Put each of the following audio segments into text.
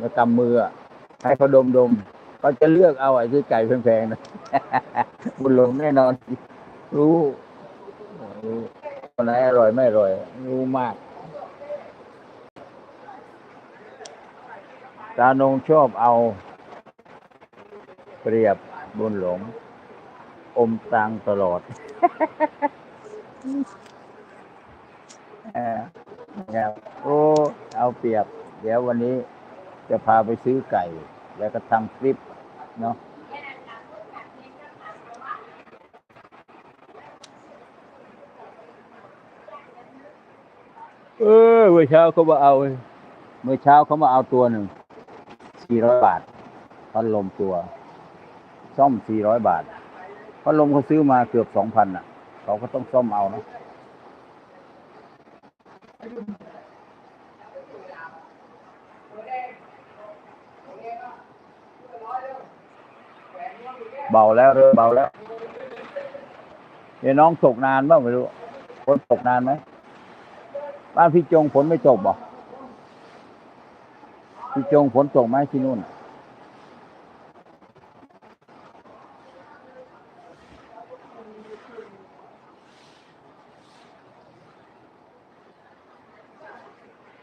มากำมือให้เขาดมดมๆเขาจะเลือกเอาไอ้ที่ไก่แพงๆนะบุญหลงแน่นอน รู้รู้คนไหนอร่อยไม่อร่อย รู้มากตานงชอบเอา เปรียบบุญหลง อมตังตลอดเออครับโอ้เอาเปรียบ เดี๋ยววันนี้ จะพาไปซื้อไก่ แล้วก็ทำคลิปเนาะเออเมื่อเช้าเขามาเอา เมื่อเช้าเขามาเอาตัวหนึ่งสี่ร้อยบาทพัดลมตัว ซ่อมสี่ร้อยบาทพัดลมเขาซื้อมาเกือบสองพันอะ เขาก็ต้องซ่อมเอานะ เบาแล้วเริ่มเบาแล้วเดี๋ยน้องตกนานบ้างไม่รู้ฝนตกนานไหมบ้านพี่จงฝนไม่ตกบ่พี่จงฝนตกไหมที่นู่น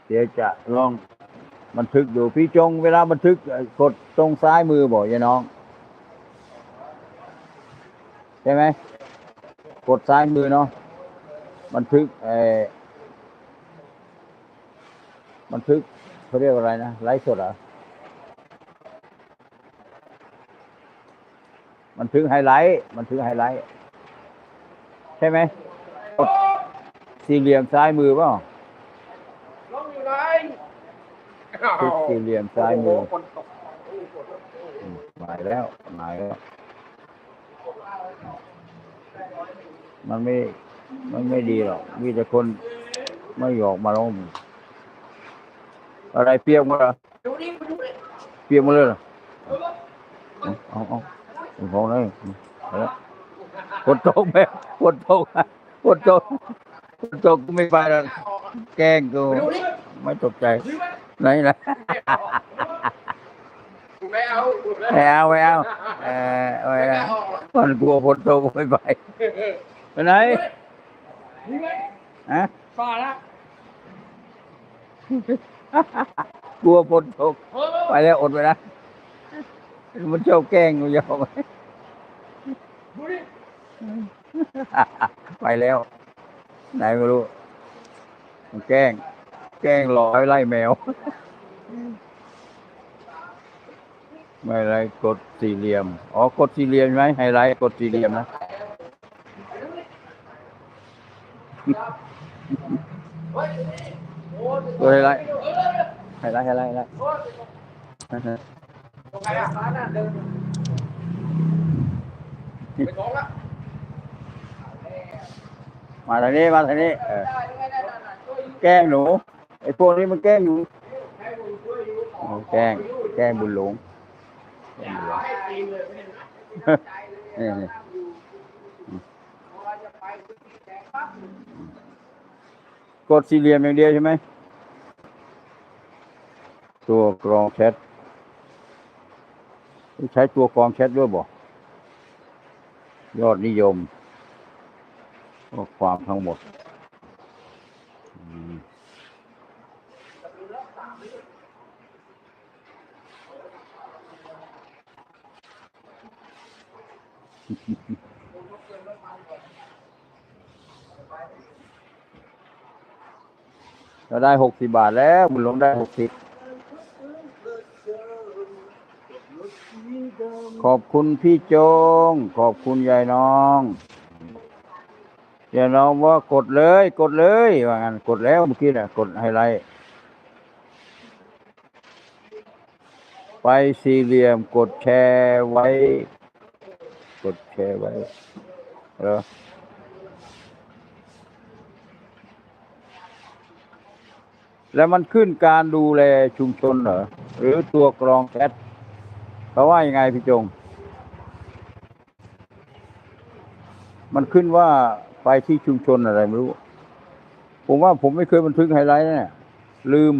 เดี๋ยวจะลอง บันทึกดูพี่จงเวลาบันทึกกดตรงซ้ายมือบอกยายน้อง ใช่ไหมกดซ้ายมือเนาะบันทึกเอบันทึกเขาเรียกอะไรนะไลฟ์สดเหรอบันทึกไฮไลท์บันทึกไฮไลท์ ใช่ไหมกดสี่เหลี่ยมซ้ายมือเปล่า น้องอยู่ไหน ทุกสี่เหลี่ยมซ้ายมือโโหคนตกอืมหมายแล้วหมายแล้ว มันไม่ มันไม่ดีหรอก มีแต่คนไม่หยอกมาล้มอะไรเปียกหมาเหรอดูนี่มาดูเลยเปียกหมาเลยเหรอเอาเอาเอาของเลยเอาละฝนตกไหมฝนตกฝนตกฝนตกกูไม่ไปแล้วแกล้งกูดูนี่ไม่ตกใจดู ไหมไหนนะไม่เอาไม่เอาไม่เอาเออไม่เอามันกลัวฝนตกไม่ไปไปไหนดูไหมฮะฝ่าละกลัวฝนตกไปแล้วอดไปนะมันชอบแกล้งกูยอมดูนี่ไปแล้ว ไหนไม่รู้มันแกล้ง แกล้งหลอยไล่แมว ไม่ไรกดสี่เหลี่ยม อ๋อกดสี่เหลี่ยมไหมไฮไลท์กดสี่เหลี่ยมนะกดไฮไลท์ไฮไลท์ไฮไลท์ไฮไลท์มาทางนี้มาทางนี้แกล้งหนู ไอ้พวกนี้มันแกล้งอยู่ให้บุญช่วยอยู่อ๋อแกล้ง แกล้งบุญหลงแกล้งบุญหลงให้ตีนเลยไม่ได้ใจเลยนี่นี่พอจะไปแจกปั๊บกดสี่เหลี่ยมอย่างเดียวใช่ไหม ตัวกรองแชทใช้ตัวกรองแชทด้วยบ่ ยอดนิยมข้อความทั้งหมด เราได้หกสิบาทแล้วบุญหลงได้หกสิบขอบคุณพี่โจง ขอบคุณยายน้องยายน้องว่ากดเลย กดเลยว่างั้นกดแล้วเมื่อกี้น่ะ กดไฮไลท์ไปสี่เหลี่ยมกดแชร์ไว้ กดแชร์ไว้เหรอแล้วมันขึ้นการดูแลชุมชนเหรอ หรือตัวกรองแชทเขาว่ายังไงพี่จง มันขึ้นว่าไปที่ชุมชนอะไรไม่รู้ ผมว่าผมไม่เคยบันทึกไฮไลท์นะเนี่ยลืม